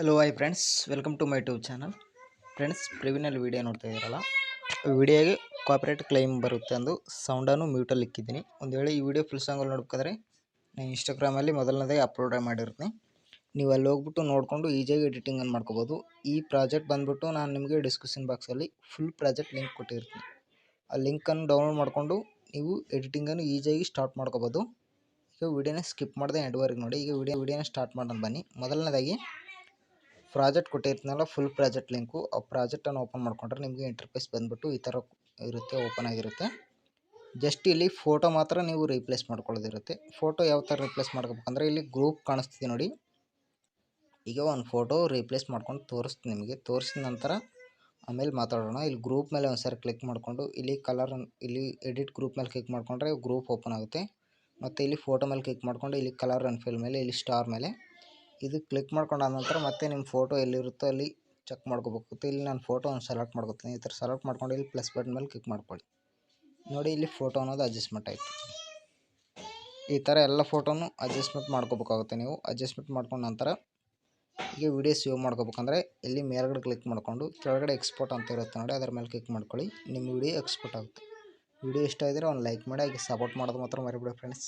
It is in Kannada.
Hello hi friends welcome to my YouTube channel friends previous video ನೋಡ್ತಾ ಇದ್ದೀರಲ್ಲ? ವಿಡಿಯೋಗೆ ಕಾಪರೇಟ್ ಕ್ಲೈಮ್ ಬರುತ್ತೆ ಅಂದು ಸೌಂಡನ್ನು ಮ್ಯೂಟಲ್ಲಿ ಇಕ್ಕಿದ್ದೀನಿ. ಒಂದು ವೇಳೆ ಈ ವಿಡಿಯೋ ಫುಲ್ ಸಾಂಗಲ್ಲಿ ನೋಡ್ಬೇಕಾದ್ರೆ ನಾನು ಇನ್ಸ್ಟಾಗ್ರಾಮಲ್ಲಿ ಮೊದಲನೇದಾಗಿ ಅಪ್ಲೋಡ್ ಮಾಡಿರ್ತೀನಿ. ನೀವು ಅಲ್ಲಿ ಹೋಗ್ಬಿಟ್ಟು ನೋಡಿಕೊಂಡು ಈಜಿಯಾಗಿ ಎಡಿಟಿಂಗನ್ನು ಮಾಡ್ಕೋಬೋದು. ಈ ಪ್ರಾಜೆಕ್ಟ್ ಬಂದುಬಿಟ್ಟು ನಾನು ನಿಮಗೆ ಡಿಸ್ಕ್ರಿಪ್ಷನ್ ಬಾಕ್ಸಲ್ಲಿ ಫುಲ್ ಪ್ರಾಜೆಕ್ಟ್ ಲಿಂಕ್ ಕೊಟ್ಟಿರ್ತೀನಿ. ಆ ಲಿಂಕನ್ನು ಡೌನ್ಲೋಡ್ ಮಾಡಿಕೊಂಡು ನೀವು ಎಡಿಟಿಂಗನ್ನು ಈಜಿಯಾಗಿ ಸ್ಟಾರ್ಟ್ ಮಾಡ್ಕೋಬೋದು. ಈಗ ವಿಡಿಯೋನ ಸ್ಕಿಪ್ ಮಾಡಿದೆ ಎಂಡ್ವರೆಗೆ ನೋಡಿ. ಈಗ ವಿಡಿಯೋ ವಿಡಿಯೋನ ಸ್ಟಾರ್ಟ್ ಮಾಡೋಣ ಬನ್ನಿ. ಮೊದಲನೇದಾಗಿ ಪ್ರಾಜೆಕ್ಟ್ ಕೊಟ್ಟಿರ್ತೀನಲ್ಲ ಫುಲ್ ಪ್ರಾಜೆಕ್ಟ್ ಲಿಂಕು ಆ ಪ್ರಾಜೆಕ್ಟನ್ನು ಓಪನ್ ಮಾಡ್ಕೊಂಡ್ರೆ ನಿಮಗೆ ಇಂಟರ್ಫೇಸ್ ಬಂದುಬಿಟ್ಟು ಈ ಥರ ಇರುತ್ತೆ ಓಪನ್ ಆಗಿರುತ್ತೆ. ಜಸ್ಟ್ ಇಲ್ಲಿ ಫೋಟೋ ಮಾತ್ರ ನೀವು ರೀಪ್ಲೇಸ್ ಮಾಡ್ಕೊಳ್ಳೋದಿರುತ್ತೆ. ಫೋಟೋ ಯಾವ ಥರ ರೀಪ್ಲೇಸ್ ಮಾಡ್ಕೋಬೇಕಂದ್ರೆ ಇಲ್ಲಿ ಗ್ರೂಪ್ ಕಾಣಿಸ್ತಿದೆ ನೋಡಿ. ಈಗ ಒಂದು ಫೋಟೋ ರೀಪ್ಲೇಸ್ ಮಾಡ್ಕೊಂಡು ತೋರಿಸ್ತೀನಿ ನಿಮಗೆ. ತೋರಿಸಿದ ನಂತರ ಆಮೇಲೆ ಮಾತಾಡೋಣ. ಇಲ್ಲಿ ಗ್ರೂಪ್ ಮೇಲೆ ಒಂದು ಸಾರಿ ಕ್ಲಿಕ್ ಮಾಡಿಕೊಂಡು, ಇಲ್ಲಿ ಕಲರ್ ಇಲ್ಲಿ ಎಡಿಟ್ ಗ್ರೂಪ್ ಮೇಲೆ ಕ್ಲಿಕ್ ಮಾಡಿಕೊಂಡ್ರೆ ಗ್ರೂಪ್ ಓಪನ್ ಆಗುತ್ತೆ. ಮತ್ತು ಇಲ್ಲಿ ಫೋಟೋ ಮೇಲೆ ಕ್ಲಿಕ್ ಮಾಡಿಕೊಂಡು, ಇಲ್ಲಿ ಕಲರ್ ಅಂಡ್ ಫಿಲ್ ಮೇಲೆ, ಇಲ್ಲಿ ಸ್ಟಾರ್ ಮೇಲೆ. ಇದು ಕ್ಲಿಕ್ ಮಾಡ್ಕೊಂಡಾದ ನಂತರ ಮತ್ತೆ ನಿಮ್ಮ ಫೋಟೋ ಎಲ್ಲಿರುತ್ತೋ ಅಲ್ಲಿ ಚೆಕ್ ಮಾಡ್ಕೋಬೇಕು. ಇಲ್ಲಿ ನಾನು ಫೋಟೋ ಒಂದು ಸೆಲೆಕ್ಟ್ ಮಾಡ್ಕೊತೀನಿ. ಈ ಥರ ಸೆಲೆಕ್ಟ್ ಮಾಡ್ಕೊಂಡು ಇಲ್ಲಿ ಪ್ಲಸ್ ಬಟನ್ ಮೇಲೆ ಕ್ಲಿಕ್ ಮಾಡ್ಕೊಳ್ಳಿ. ನೋಡಿ ಇಲ್ಲಿ ಫೋಟೋ ಅನ್ನೋದು ಅಡ್ಜಸ್ಟ್ಮೆಂಟ್ ಆಯಿತು. ಈ ಥರ ಎಲ್ಲ ಫೋಟೋನು ಅಡ್ಜಸ್ಟ್ಮೆಂಟ್ ಮಾಡ್ಕೋಬೇಕಾಗುತ್ತೆ ನೀವು. ಅಡ್ಜಸ್ಟ್ಮೆಂಟ್ ಮಾಡ್ಕೊಂಡ ನಂತರ ಈಗ ವಿಡಿಯೋ ಸೇವ್ ಮಾಡ್ಕೋಬೇಕಂದ್ರೆ ಇಲ್ಲಿ ಮೇಲ್ಗಡೆ ಕ್ಲಿಕ್ ಮಾಡಿಕೊಂಡು ಕೆಳಗಡೆ ಎಕ್ಸ್ಪೋರ್ಟ್ ಅಂತ ಇರುತ್ತೆ ನೋಡಿ, ಅದರ ಮೇಲೆ ಕ್ಲಿಕ್ ಮಾಡ್ಕೊಳ್ಳಿ. ನಿಮ್ಮ ವಿಡಿಯೋ ಎಕ್ಸ್ಪೋರ್ಟ್ ಆಗುತ್ತೆ. ವಿಡಿಯೋ ಇಷ್ಟ ಇದ್ದರೆ ಒಂದು ಲೈಕ್ ಮಾಡಿ, ಹಾಗೆ ಸಪೋರ್ಟ್ ಮಾಡೋದು ಮಾತ್ರ ಮರಿಬೇಡಿ ಫ್ರೆಂಡ್ಸ್